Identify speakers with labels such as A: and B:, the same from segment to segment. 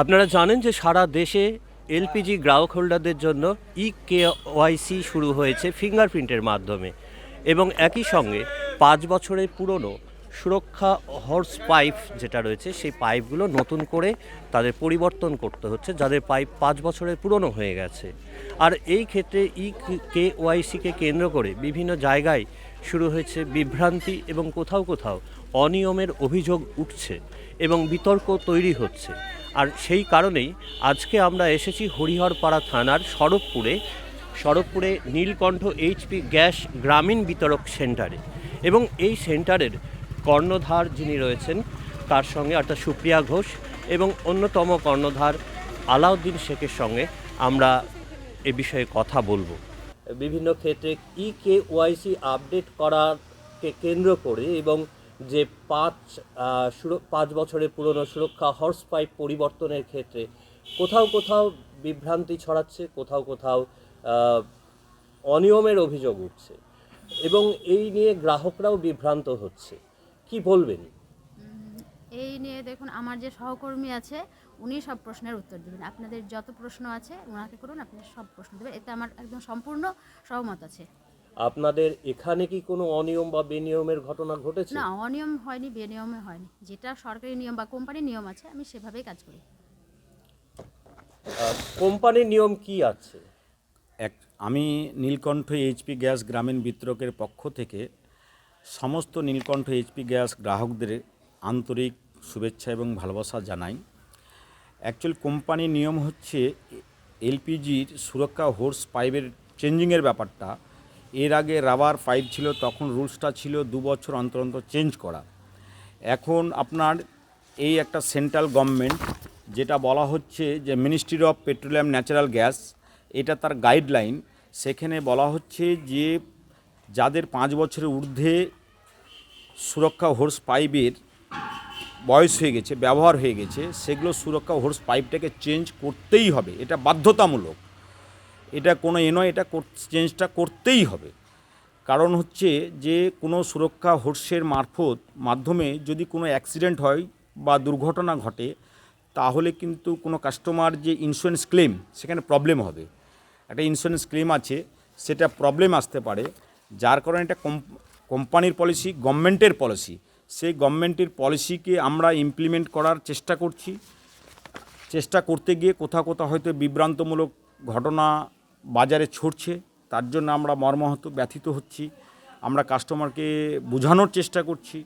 A: আপনারা জানেন যে সারা দেশে এলপিজি গ্রাহক হোল্ডারদের জন্য ই কে ওয়াইসি শুরু হয়েছে ফিঙ্গারপ্রিন্টের মাধ্যমে এবং একই সঙ্গে পাঁচ বছরের পুরনো সুরক্ষা হর্স পাইপ যেটা রয়েছে, সেই পাইপগুলো নতুন করে তাদের পরিবর্তন করতে হচ্ছে, যাদের পাইপ পাঁচ বছরের পুরনো হয়ে গেছে। আর এই ক্ষেত্রে ই কে ওয়াইসিকে কেন্দ্র করে বিভিন্ন জায়গায় শুরু হয়েছে বিভ্রান্তি এবং কোথাও কোথাও অনিয়মের অভিযোগ উঠছে এবং বিতর্ক তৈরি হচ্ছে। আর সেই কারণেই আজকে আমরা এসেছি হরিহরপাড়া থানার সড়কপুরে সড়কপুরে নীলকণ্ঠ এইচপি গ্যাস গ্রামীণ বিতরক সেন্টারে। এবং এই সেন্টারের কর্ণধার যিনি রয়েছেন, তার সঙ্গে অর্থাৎ সুপ্রিয়া ঘোষ এবং অন্যতম কর্ণধার আলাউদ্দিন শেখের সঙ্গে আমরা এ বিষয়ে কথা বলব। বিভিন্ন ক্ষেত্রে ই কে ওয়াইসি আপডেট করাকে কেন্দ্র করে এবং যে পাঁচ পাঁচ বছরের পুরনো সুরক্ষা হর্স পাইপ পরিবর্তনের ক্ষেত্রে কোথাও কোথাও বিভ্রান্তি ছড়াচ্ছে, কোথাও কোথাও অনিয়মের অভিযোগ উঠছে এবং এই নিয়ে গ্রাহকরাও বিভ্রান্ত হচ্ছে। কি বলবেন?
B: এই নিয়ে দেখুন, আমার যে সহকর্মী আছে উনি সব প্রশ্নের উত্তর দেবেন। আপনাদের যত প্রশ্ন আছে ওনাকে করুন আপনি সব প্রশ্ন দেবেন। এতে আমার একদম সম্পূর্ণ সহমত আছে।
A: আপনাদের এখানে কি কোনো অনিয়ম বা বেনিয়মের ঘটনা ঘটেছে?
B: না অনিয়ম হয়নি বেনিয়মে হয়নি। যেটা সরকারি নিয়ম বা কোম্পানির নিয়ম আছে আমি সেভাবেই কাজ করি।
A: কোম্পানির নিয়ম কি আছে?
C: এক আমি নীলকণ্ঠ এইচপি গ্যাস গ্রামীণ বিতরকের পক্ষ থেকে সমস্ত নীলকণ্ঠ এইচপি গ্যাস গ্রাহকদের আন্তরিক শুভেচ্ছা এবং ভালোবাসা জানাই। অ্যাকচুয়াল কোম্পানির নিয়ম হচ্ছে এলপিজির সুরক্ষা হোর্স পাইপের চেঞ্জিংয়ের ব্যাপারটা। এর আগে রাবার পাইপ ছিল, তখন রুলসটা ছিল দু বছর অন্তর অন্তর চেঞ্জ করা। এখন আপনার এই একটা সেন্ট্রাল গভর্নমেন্ট যেটা বলা হচ্ছে যে ministry of petroleum natural gas এটা তার গাইডলাইন সেখানে বলা হচ্ছে যে যাদের পাঁচ বছরের ঊর্ধ্বে সুরক্ষা হোর্স পাইপের বয়স হয়ে গেছে, ব্যবহার হয়ে গেছে, সেগুলো সুরক্ষা হোর্স পাইপটাকে চেঞ্জ করতেই হবে। এটা বাধ্যতামূলক। এটা কোনো এ নয়, এটা চেঞ্জটা করতেই হবে। কারণ হচ্ছে যে, কোনো সুরক্ষা হোর্সের মারফত মাধ্যমে যদি কোনো অ্যাক্সিডেন্ট হয় বা দুর্ঘটনা ঘটে, তাহলে কিন্তু কোনো কাস্টমার যে ইন্স্যুরেন্স ক্লেম সেখানে প্রবলেম হবে। একটা ইন্স্যুরেন্স ক্লেম আছে, সেটা প্রবলেম আসতে পারে। যার কারণে এটা কোম্পানির পলিসি গভর্নমেন্টের পলিসি সেই গভর্নমেন্টের পলিসিকে আমরা ইমপ্লিমেন্ট করার চেষ্টা করছি। চেষ্টা করতে গিয়ে কোথাও কোথাও হয়তো বিভ্রান্তমূলক ঘটনা বাজারে ছড়ছে, তার জন্য আমরা মর্মাহত, ব্যথিত হচ্ছি। আমরা কাস্টমারকে বোঝানোর চেষ্টা করছি।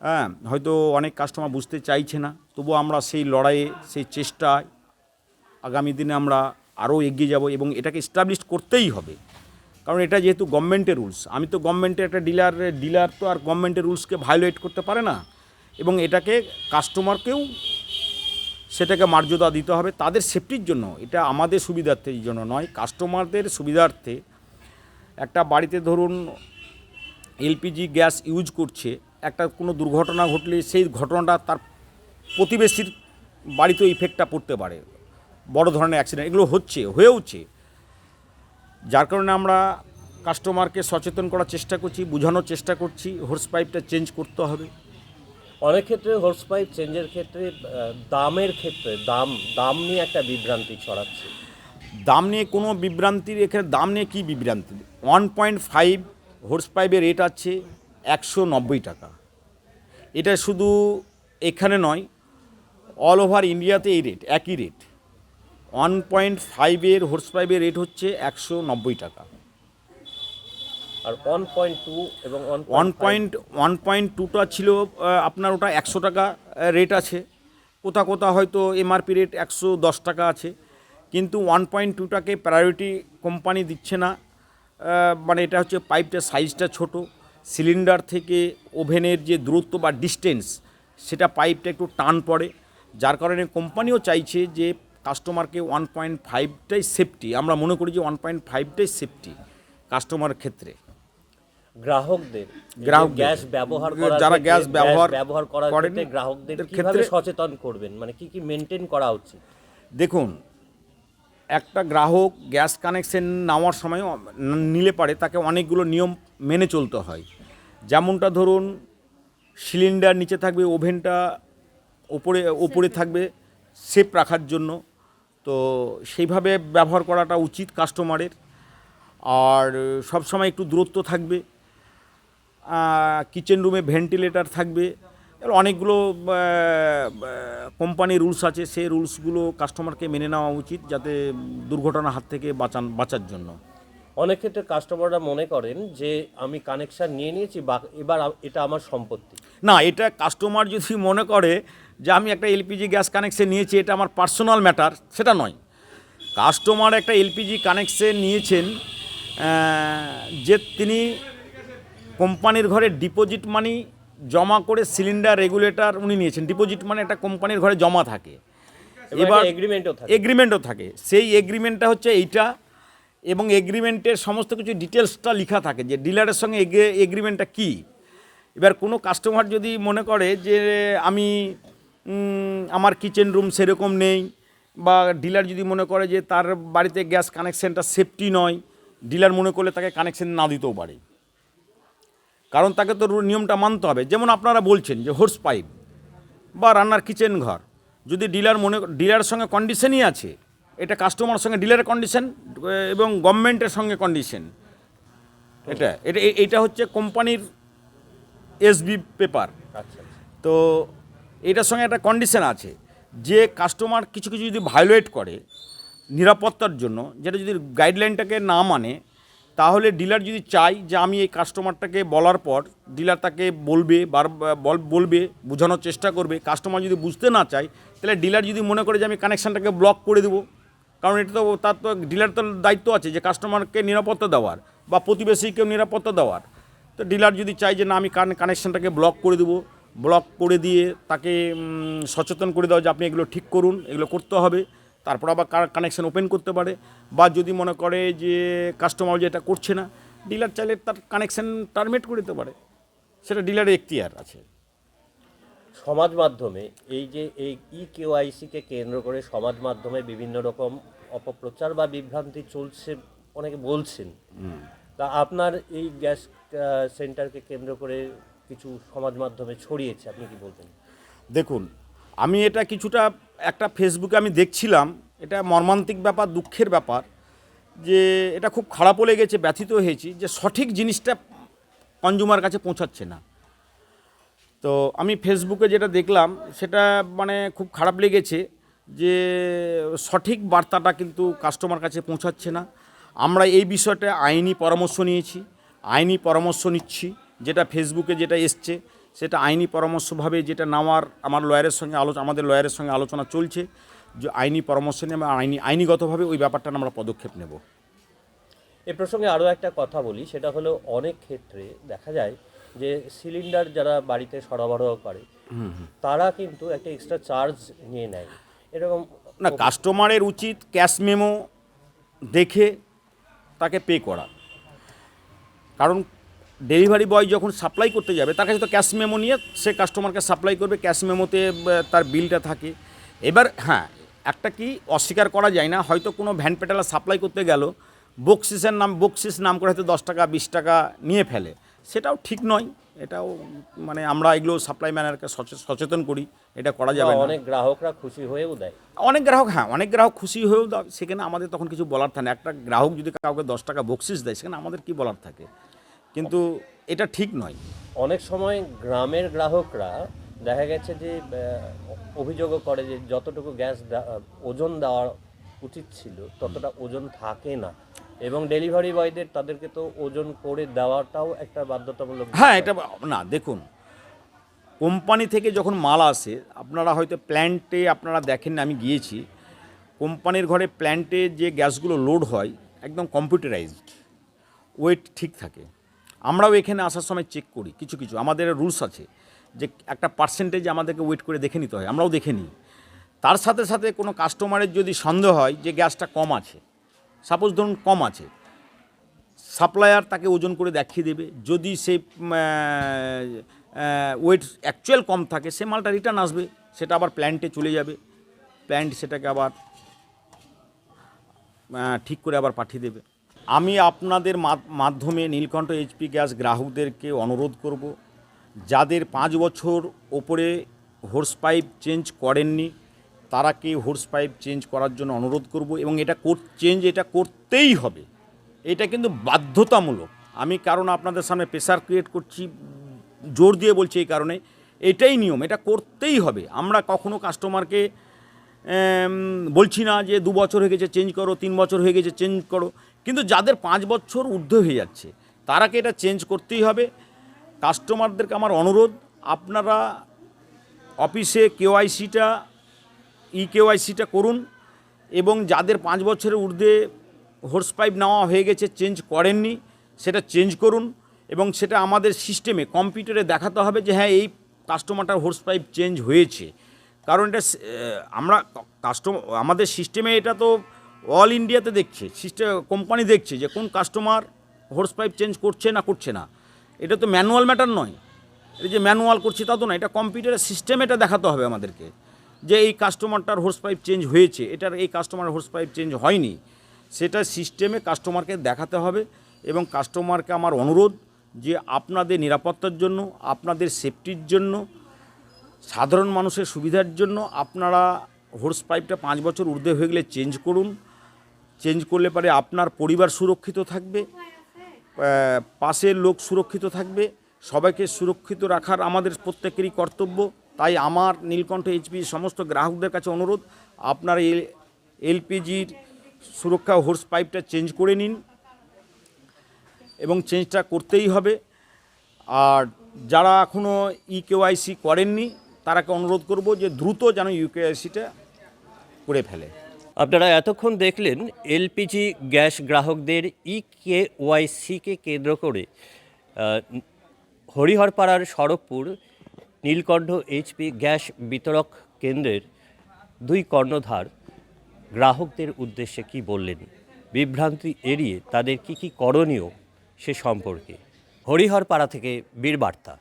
C: হ্যাঁ হয়তো অনেক কাস্টমার বুঝতে চাইছে না তবু আমরা সেই লড়াইয়ে, সেই চেষ্টায় আগামী দিনে আমরা আরও এগিয়ে যাব এবং এটাকে এস্টাবলিশ করতেই হবে। কারণ এটা যেহেতু গভর্নমেন্টের রুলস, আমি তো গভর্নমেন্টের একটা ডিলার ডিলার তো আর গভর্নমেন্টের রুলসকে ভায়োলেট করতে পারে না। এবং এটাকে কাস্টমারকেও সেটাকে মর্যাদা দিতে হবে, তাদের সেফটির জন্য। এটা আমাদের সুবিধার্থের জন্য নয়, কাস্টমারদের সুবিধার্থে একটা বাড়িতে ধরুন এলপিজি গ্যাস ইউজ করছে, একটা কোনো দুর্ঘটনা ঘটলে সেই ঘটনাটা তার প্রতিবেশীর বাড়িতেও ইফেক্টটা পড়তে পারে। বড় ধরনের অ্যাক্সিডেন্ট এগুলো হচ্ছে, হয়েওছে। যার কারণে আমরা কাস্টমারকে সচেতন করার চেষ্টা করছি বোঝানোর চেষ্টা করছি হোর্স পাইপটা চেঞ্জ করতে হবে।
A: অনেক ক্ষেত্রে হোর্স পাইপ চেঞ্জের ক্ষেত্রে দামের ক্ষেত্রে দাম দাম নিয়ে একটা বিভ্রান্তি ছড়াচ্ছে।
C: দাম নিয়ে কোনো বিভ্রান্তির এখানে দাম নিয়ে কী বিভ্রান্তি? ওয়ান পয়েন্ট ফাইভ হোর্স পাইপের রেট আছে একশো নব্বই টাকা। এটা শুধু এখানে নয় অল ওভার ইন্ডিয়াতে এই রেট একই রেট ওয়ান পয়েন্ট ফাইভের হোর্স পাইপের রেট হচ্ছে একশো নব্বই টাকা।
A: আর ওয়ান পয়েন্ট টু এবং
C: ওয়ান পয়েন্ট ওয়ান পয়েন্ট টুটা ছিল আপনার ওটা একশো টাকা রেট আছে। কোথা কোথা হয়তো এমআরপি রেট একশো দশ টাকা আছে। কিন্তু ওয়ান পয়েন্ট টুটাকে প্রায়োরিটি কোম্পানি দিচ্ছে না। মানে এটা হচ্ছে পাইপটার সাইজটা ছোট। সিলিন্ডার থেকে ওভেনের যে দূরত্ব বা ডিস্টেন্স সেটা পাইপটা একটু টান পড়ে। যার কারণে কোম্পানিও চাইছে যে কাস্টমারকে ওয়ান পয়েন্ট ফাইভটাই সেফটি আমরা মনে করি যে ওয়ান পয়েন্ট ফাইভটাই সেফটি কাস্টমার ক্ষেত্রে।
A: গ্রাহকদের
C: গ্রাহকদের।
A: গ্যাস ব্যবহার
C: যারা গ্যাস ব্যবহার
A: ব্যবহার করার ক্ষেত্রে গ্রাহকদের কীভাবে
C: ক্ষেত্রে-
A: সচেতন করবেন? মানে কি কি মেনটেন করা উচিত?
C: দেখুন একটা গ্রাহক গ্যাস কানেকশন নেওয়ার সময় নিলে পারে তাকে অনেকগুলো নিয়ম মেনে চলতে হয়। যেমনটা ধরুন সিলিন্ডার নিচে থাকবে ওভেনটা ওপরে ওপরে থাকবে সেফ রাখার জন্য। তো সেইভাবে ব্যবহার করাটা উচিত কাস্টমারের। আর সবসময় একটু দূরত্ব থাকবে। কিচেন রুমে ভেন্টিলেটর থাকবে। এবার অনেকগুলো কোম্পানির রুলস আছে। সেই রুলসগুলো কাস্টমারকে মেনে নেওয়া উচিত যাতে দুর্ঘটনার হাত থেকে বাঁচান বাঁচার জন্য।
A: অনেক ক্ষেত্রে কাস্টমাররা মনে করেন যে আমি কানেকশন নিয়ে নিয়েছি বা এবার এটা আমার সম্পত্তি।
C: না এটা কাস্টমার যদি মনে করে যে আমি একটা এলপিজি গ্যাস কানেকশন নিয়েছি এটা আমার পার্সোনাল ম্যাটার সেটা নয়। কাস্টমার একটা এলপিজি কানেকশন নিয়েছেন যে তিনি কোম্পানির ঘরে ডিপোজিট মানি জমা করে সিলিন্ডার রেগুলেটর উনি নিয়েছেন। ডিপোজিট মানে একটা কোম্পানির ঘরে জমা থাকে।
A: এবার এগ্রিমেন্টও থাকে।
C: এগ্রিমেন্টও থাকে। সেই এগ্রিমেন্টটা হচ্ছে এইটা এবং এগ্রিমেন্টের সমস্ত কিছু ডিটেলসটা লেখা থাকে যে ডিলারের সঙ্গে এগ্রিমেন্টটা কী। এবার কোনো কাস্টমার যদি মনে করে যে আমি আমার কিচেন রুম সেরকম নেই বা ডিলার যদি মনে করে যে তার বাড়িতে গ্যাস কানেকশানটা সেফটি নয় ডিলার মনে করলে তাকে কানেকশান না দিতেও পারে। কারণ তাকে তো নিয়মটা মানতে হবে। যেমন আপনারা বলছেন যে হোর্স পাইপ বা রান্নার কিচেন ঘর যদি ডিলার মনে ডিলারের সঙ্গে কন্ডিশনই আছে এটা কাস্টমার সঙ্গে ডিলারের কন্ডিশন এবং গভর্নমেন্টের সঙ্গে কন্ডিশন এটা এটা এটা হচ্ছে কোম্পানির এসবি পেপার
A: আচ্ছা।
C: তো এটার সঙ্গে একটা কন্ডিশন আছে। যে কাস্টমার কিছু কিছু যদি ভায়োলেট করে নিরাপত্তার জন্য, যেটা যদি গাইডলাইনটাকে না মানে তাহলে ডিলার যদি চাই যে আমি এই কাস্টমারটাকে বলার পর ডিলার তাকে বলবে, বার, বল- বলবে, বোঝানোর চেষ্টা করবে কাস্টমার যদি বুঝতে না চায়, তাহলে ডিলার যদি মনে করে যে আমি কানেকশানটাকে ব্লক করে দেবো, কারণ এটা তো, তার তো ডিলার তো দায়িত্ব আছে যে কাস্টমারকে নিরাপত্তা দেওয়ার বা প্রতিবেশীকেও নিরাপত্তা দেওয়ার। তো ডিলার যদি চাই যে না, আমি কানেকশানটাকে ব্লক করে দেবো ব্লক করে দিয়ে তাকে সচেতন করে দেওয়া যে আপনি এগুলো ঠিক করুন এগুলো করতে হবে। তারপর আবার কার কানেকশান ওপেন করতে পারে। বা যদি মনে করে যে কাস্টমার যেটা করছে না ডিলার চাইলে তার কানেকশান টার্মিনেট করে দিতে পারে। সেটা ডিলারের এখতিয়ার আছে।
A: সমাজ মাধ্যমে এই যে এই ই কেওয়াইসিকে কেন্দ্র করে সমাজ মাধ্যমে বিভিন্ন রকম অপপ্রচার বা বিভ্রান্তি চলছে অনেকে বলছেন। তা আপনার এই গ্যাস সেন্টারকে কেন্দ্র করে কিছু সমাজ মাধ্যমে ছড়িয়েছে, আপনি কি বলবেন?
C: দেখুন, আমি এটা কিছুটা একটা ফেসবুকে আমি দেখছিলাম, এটা মর্মান্তিক ব্যাপার, দুঃখের ব্যাপার, যে এটা খুব খারাপও লেগেছে, ব্যথিত হয়েছি, যে সঠিক জিনিসটা কনজুমার কাছে পৌঁছাচ্ছে না। তো আমি ফেসবুকে যেটা দেখলাম, সেটা মানে খুব খারাপ লেগেছে, যে সঠিক বার্তাটা কিন্তু কাস্টমার কাছে পৌঁছাচ্ছে না। আমরা এই বিষয়টা আইনি পরামর্শ নিয়েছি, আইনি পরামর্শ নিচ্ছি। যেটা ফেসবুকে যেটা এসছে সেটা আইনি পরামর্শভাবে যেটা নেওয়ার আমার লয়ারের সঙ্গে আলোচনা আমাদের লয়ারের সঙ্গে আলোচনা চলছে যে আইনি পরামর্শ নিয়ে আমরা আইনি আইনিগতভাবে ওই ব্যাপারটা আমরা পদক্ষেপ নেব।
A: এ প্রসঙ্গে আরও একটা কথা বলি সেটা হলো অনেক ক্ষেত্রে দেখা যায় যে সিলিন্ডার যারা বাড়িতে সরবরাহ করে তারা কিন্তু একটা এক্সট্রা চার্জ নিয়ে নেয়। এরকম
C: না কাস্টমারের উচিত ক্যাশ মেমো দেখে তাকে পে করা। কারণ ডেলিভারি বয় যখন সাপ্লাই করতে যাবে তার কাছে তো ক্যাশ মেমো নিয়ে সে কাস্টমারকে সাপ্লাই করবে ক্যাশ মেমোতে তার বিলটা থাকে। এবার হ্যাঁ একটা কি অস্বীকার করা যায় না হয়তো কোনো ভ্যান পেটালা সাপ্লাই করতে গেল বক্সিসের নাম বক্সিস নাম করে হয়তো দশ টাকা বিশ টাকা নিয়ে ফেলে। সেটাও ঠিক নয় এটাও মানে আমরা এগুলো সাপ্লাই ম্যানারকে সচেতন করি এটা করা যাবে
A: অনেক গ্রাহকরা খুশি হয়েও দেয়।
C: অনেক গ্রাহক হ্যাঁ অনেক গ্রাহক খুশি হয়েও দাও সেখানে আমাদের তখন কিছু বলার থাকে না। একটা গ্রাহক যদি কাউকে দশ টাকা বকশিস দেয় সেখানে আমাদের কি বলার থাকে? কিন্তু এটা ঠিক নয়।
A: অনেক সময় গ্রামের গ্রাহকরা দেখা গেছে যে অভিযোগও করে যে যতটুকু গ্যাস ওজন দেওয়া উচিত ছিল ততটা ওজন থাকে না এবং ডেলিভারি বয়দের তাদেরকে তো ওজন করে দেওয়াটাও একটা বাধ্যতামূলক
C: হ্যাঁ এটা না দেখুন কোম্পানি থেকে যখন মাল আসে আপনারা হয়তো প্ল্যান্টে আপনারা দেখেন না, আমি গিয়েছি কোম্পানির ঘরে প্ল্যান্টে যে গ্যাসগুলো লোড হয় একদম কম্পিউটারাইজড ওয়েট ঠিক থাকে। আমরাও এখানে আসার সময় চেক করি, কিছু কিছু। আমাদের রুলস আছে যে একটা পার্সেন্টেজ আমাদেরকে ওয়েট করে দেখে নিতে হয়, আমরাও দেখে নিই। তার সাথে সাথে কোনো কাস্টমারের যদি সন্দেহ হয় যে গ্যাসটা কম আছে সাপোজ ধরুন কম আছে সাপ্লায়ার তাকে ওজন করে দেখিয়ে দেবে। যদি সে ওয়েট অ্যাকচুয়াল কম থাকে, সে মালটা রিটার্ন আসবে, সেটা আবার প্ল্যান্টে চলে যাবে। প্ল্যান্ট সেটাকে আবার ঠিক করে আবার পাঠিয়ে দেবে। আমি আপনাদের মাধ্যমে নীলকণ্ঠ এইচপি গ্যাস গ্রাহকদেরকে অনুরোধ করব, যাদের পাঁচ বছর ওপরে হোর্স পাইপ চেঞ্জ করেননি, তারা তারাকে হোর্স পাইপ চেঞ্জ করার জন্য অনুরোধ করব এবং এটা চেঞ্জ এটা করতেই হবে। এটা কিন্তু বাধ্যতামূলক। আমি কারণ আপনাদের সামনে প্রেসার ক্রিয়েট করছি, জোর দিয়ে বলছি এই কারণে। এটাই নিয়ম, এটা করতেই হবে। আমরা কখনো কাস্টমারকে বলছি না যে দু বছর হয়ে গেছে চেঞ্জ করো, তিন বছর হয়ে গেছে চেঞ্জ করো। কিন্তু যাদের পাঁচ বছর ঊর্ধ্ব হয়ে যাচ্ছে, তারাকে এটা চেঞ্জ করতেই হবে। কাস্টমারদেরকে আমার অনুরোধ, আপনারা অফিসে কেওয়াইসিটা ই কেওয়াইসিটা করুন এবং যাদের পাঁচ বছরের ঊর্ধ্বে হোর্স পাইপ নেওয়া হয়ে গেছে চেঞ্জ করেননি, সেটা চেঞ্জ করুন এবং সেটা আমাদের সিস্টেমে কম্পিউটারে দেখাতে হবে যে হ্যাঁ এই কাস্টমারটার হোর্স পাইপ চেঞ্জ হয়েছে। কারণ এটা আমরা কাস্টমার আমাদের সিস্টেমে এটা তো অল ইন্ডিয়াতে দেখছে সিস্টেম কোম্পানি দেখছে যে কোন কাস্টমার হোর্স পাইপ চেঞ্জ করছে না করছে না। এটা তো ম্যানুয়াল ম্যাটার নয়। এটা যে ম্যানুয়াল করছে তা তো না, এটা কম্পিউটারের সিস্টেম এটা দেখাতে হবে আমাদেরকে যে এই কাস্টমারটার হোর্স পাইপ চেঞ্জ হয়েছে। এটার এই কাস্টমারের হোর্স পাইপ চেঞ্জ হয়নি। সেটা সিস্টেমে কাস্টমারকে দেখাতে হবে এবং কাস্টমারকে আমার অনুরোধ যে আপনাদের নিরাপত্তার জন্য, আপনাদের সেফটির জন্য, সাধারণ মানুষের সুবিধার জন্য আপনারা হোর্স পাইপটা পাঁচ বছর ঊর্ধ্বে হয়ে গেলে চেঞ্জ করুন। চেঞ্জ করলে পারে আপনার পরিবার সুরক্ষিত থাকবে পাশের লোক সুরক্ষিত থাকবে, সবাইকে সুরক্ষিত রাখার আমাদের প্রত্যেকেরই কর্তব্য। তাই আমার নীলকণ্ঠ এইচপি সমস্ত গ্রাহকদের কাছে অনুরোধ, আপনার এল এলপিজির সুরক্ষা হোর্স পাইপটা চেঞ্জ করে নিন এবং চেঞ্জটা করতেই হবে। আর যারা এখনও ই কেওয়াইসি করেননি, তারাকে অনুরোধ করব যে দ্রুত যেন ইউকেআইসিটা করে ফেলে।
A: আপনারা এতক্ষণ দেখলেন এলপিজি গ্যাস গ্রাহকদের ই কে ওয়াইসিকে কেন্দ্র করে হরিহরপাড়ার সড়কপুর নীলকণ্ঠ এইচপি গ্যাস বিতরক কেন্দ্রের দুই কর্ণধার গ্রাহকদের উদ্দেশ্যে কি বললেন? বিভ্রান্তি এড়িয়ে তাদের কি কি করণীয় সে সম্পর্কে হরিহরপাড়া থেকে বীরবার্তা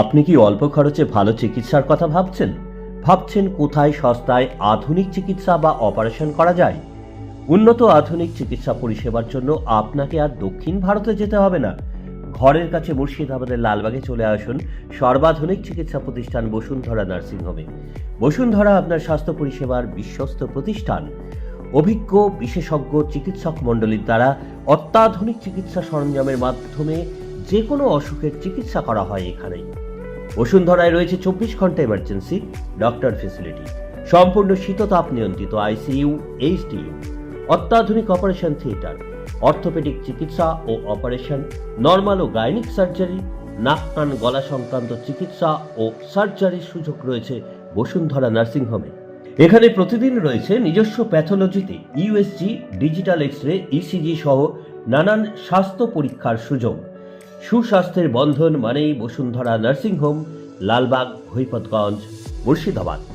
A: আপনি কি অল্প খরচে ভালো চিকিৎসার কথা ভাবছেন? ভাবছেন কোথায় সস্তায় আধুনিক চিকিৎসা বা অপারেশন করা যায়? উন্নত আধুনিক চিকিৎসা পরিষেবার জন্য আপনাকে আর দক্ষিণ ভারতে যেতে হবে না। ঘরের কাছে মুর্শিদাবাদের লালবাগে চলে আসুন সর্বাধুনিক চিকিৎসা প্রতিষ্ঠান বসুন্ধরা নার্সিংহোমে। বসুন্ধরা আপনার স্বাস্থ্য পরিষেবার বিশ্বস্ত প্রতিষ্ঠান। অভিজ্ঞ, বিশেষজ্ঞ, চিকিৎসক মণ্ডলীর দ্বারা অত্যাধুনিক চিকিৎসা সরঞ্জামের মাধ্যমে যে কোনো অসুখের চিকিৎসা করা হয় এখানে বসুন্ধরায় রয়েছে চব্বিশ ঘণ্টা এমার্জেন্সি ডক্টর ফেসিলিটি সম্পূর্ণ শীততাপ নিয়ন্ত্রিত আইসিইউ এইচডিইউ অত্যাধুনিক অপারেশন থিয়েটার অর্থোপেডিক চিকিৎসা ও অপারেশন নর্মাল ও গাইনিক সার্জারি নাক কান গলা সংক্রান্ত চিকিৎসা ও সার্জারির সুযোগ রয়েছে বসুন্ধরা নার্সিংহোমে এখানে প্রতিদিন রয়েছে নিজস্ব প্যাথোলজিতে USG digital X ray ECG সহ নানান স্বাস্থ্য পরীক্ষার সুযোগ। সুস্বাস্থ্যের বন্ধন মানেই বসুন্ধরা নার্সিংহোম লালবাগ হৈপতগঞ্জ মুর্শিদাবাদ।